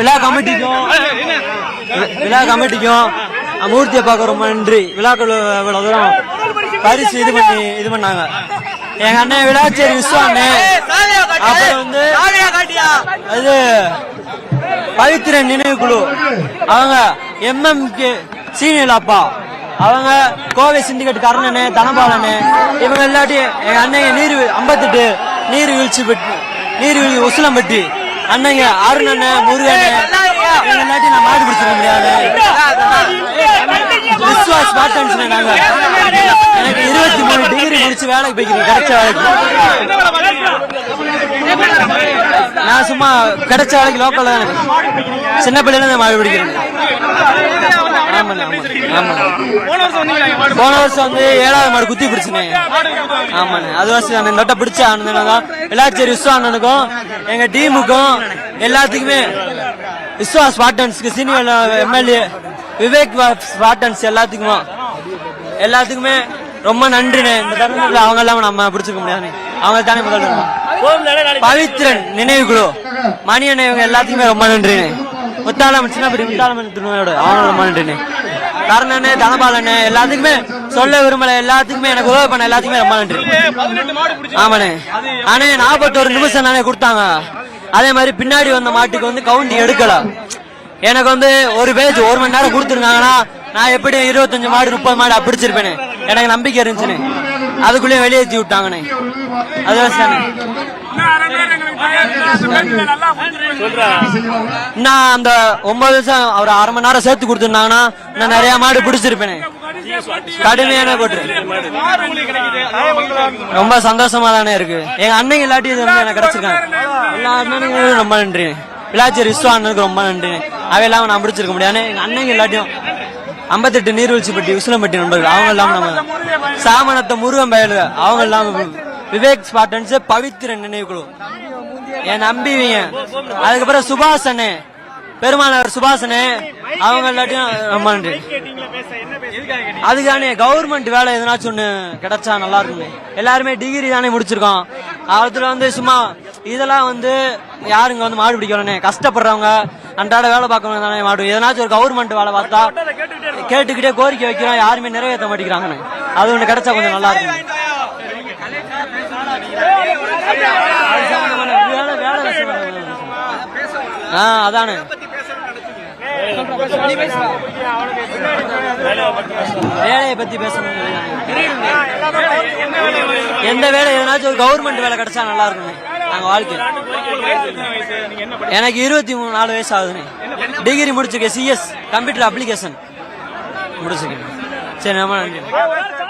விழா கமிட்டிக்கும் விழா கமிட்டிக்கும் மூர்த்தியை பார்க்க ரொம்ப நன்றி. விழாக்கள் இவ்வளவு தூரம் பரிசு இது பண்ணி இது பண்ணாங்க. எங்க அண்ணன் விழாச்சேரி விஸ்வா அண்ணன். அப்புறம் வந்து அது பவித்திரன் நினைவு குழு. அவங்க எம்எம்கே சீனியர் அப்பா. அவங்க கோவை சிண்டிகேட் கர்ணனு தனபாலனு இவங்க எல்லாத்தையும் எங்க அண்ணன் நீர் ஐம்பத்தெட்டு நீர் வீழ்ச்சி பெட்டி நீர் வீழ்ச்சி உசிலம்பட்டி. அண்ணங்க அருண் அண்ணன் முருகன் எல்லாத்தையும் நான் மாடு பிடிச்சிட முடியாது விஸ்வாஸ் பாட்டன்ஸ் நாங்க எனக்கு இருபத்தி மூணு டிகிரி முடிச்சு வேலைக்கு போய்க்கிறேன் கிடைச்ச வேலைக்கு நான் சும்மா கிடைச்ச வேலைக்கு லோக்கல்ல தான் சின்ன பிள்ளைல இருந்து மாடு பிடிக்கிறேன் போன வருஷம் வந்து ஏழாவது மாடு குத்தி பிடிச்சினேன் ஆமாண்ணே அது வருஷம் அந்த நொட்டை பிடிச்ச ஆனதுனால எல்லாத்தையும் விஸ்வா அண்ணனுக்கும் எங்க டீமுக்கும் எல்லாத்துக்குமே விஸ்வா ஸ்பாட்டன்ஸ்க்கு சீனியர் எம்எல்ஏ விவேக் ஸ்பாட்டன்ஸ் எல்லாத்துக்குமே. எல்லாத்துக்குமே ரொம்ப நன்றிண்ணே. இந்த தருணத்துல அவங்க எல்லாம் நம்ம பிடிச்சிக்க முடியாது அவங்க தானே முதல் பவித்ரன் நினைவு குழு. மணி அண்ணன் இவங்க எல்லாத்துக்குமே ரொம்ப நன்றிண்ணே. முத்தாளம் சின்ன பெரிய முத்தாளம் திருநோயோட அவங்க ரொம்ப நன்றிண்ணே. கர்ணனே தனபாலனே எல்லாத்துக்குமே சொல்ல விரும்பல. எல்லாத்துக்குமே எனக்கு உதவி பண்ண எல்லாத்துக்குமே ரொம்ப நன்றி. ஆமாண்ணே. அண்ணே நாற்பத்தோரு நிமிஷம் தானே கொடுத்தாங்க. அதே மாதிரி பின்னாடி வந்த மாட்டுக்கு வந்து கவுண்டி எடுக்கல. எனக்கு வந்து ஒரு பேஜ் ஒரு மணி நேரம் கொடுத்துருந்தாங்கன்னா நான் எப்படி இருபத்தஞ்சு மாடு முப்பது மாடு பிடிச்சிருப்பேனே. எனக்கு நம்பிக்கை இருந்துச்சுன்னு அதுக்குள்ளேயே வெளியேற்றி விட்டாங்கண்ணே. அது வச்சுதானே நான் அந்த ஒன்பது வருஷம் ஒரு அரை மணி நேரம் சேர்த்து கொடுத்துருந்தாங்கன்னா நான் நிறைய மாடு பிடிச்சிருப்பேனே. கடுமையான போட்டு. ரொம்ப சந்தோஷமா தானே இருக்கு. எங்க அண்ணன் இல்லாட்டி இது வந்து எனக்கு கிடைச்சிருக்காங்க எல்லா அண்ணனுக்கும் ரொம்ப நன்றி. விளாச்சி ரிஸ்வா அண்ணனுக்கு ரொம்ப நன்றி. அவை இல்லாம நான் பிடிச்சிருக்க முடியாது. எங்க அண்ணங்க இல்லாட்டியும் ஐம்பத்தெட்டு நீர்வீழ்ச்சிப்பட்டி உசிலம்பட்டி நண்பர்கள் அவங்க இல்லாம நம்ம சாமனத்தை முருகன் பயலுக. அவங்க இல்லாம விவேக் ஸ்பாட்டன்ஸ் பவித்திரன் நினைவுக்குழு. என் நம்பிவீங்க. அதுக்கப்புறம் சுபாசனு பெருமாநகர் சுபாசனு அவங்க எல்லாத்தையும் ரொம்ப நன்றி. அதுக்கானே கவர்மெண்ட் வேலை எதனாச்சும் ஒன்று கிடைச்சா நல்லா இருக்குமே. எல்லாருமே டிகிரி தானே முடிச்சிருக்கோம். அதுல வந்து சும்மா இதெல்லாம் வந்து யாருங்க வந்து மாடு பிடிக்கிறோன்னே கஷ்டப்படுறவங்க அன்றாட வேலை பார்க்கணும் தானே மாடு. எதனாச்சும் ஒரு கவர்மெண்ட் வேலை பார்த்தா கேட்டுக்கிட்டே கோரிக்கை வைக்கிறோம். யாருமே நிறைவேற்ற மாட்டேங்கிறாங்கன்னு. அது ஒண்ணு கிடைச்சா கொஞ்சம் நல்லா இருக்கும். ஆ அதானே. வேலையை பத்தி பேசணும் எந்த வேலை எதனாச்சும் ஒரு கவர்மெண்ட் வேலை கிடைச்சா நல்லா இருக்குங்க நாங்க வாழ்க்கை. எனக்கு இருபத்தி மூணு நாலு வயசு ஆகுதுன்னு டிகிரி முடிச்சிருக்கேன் சிஎஸ் கம்ப்யூட்டர் அப்ளிகேஷன் முடிச்சிருக்கேன். சரி நம்ம நன்றி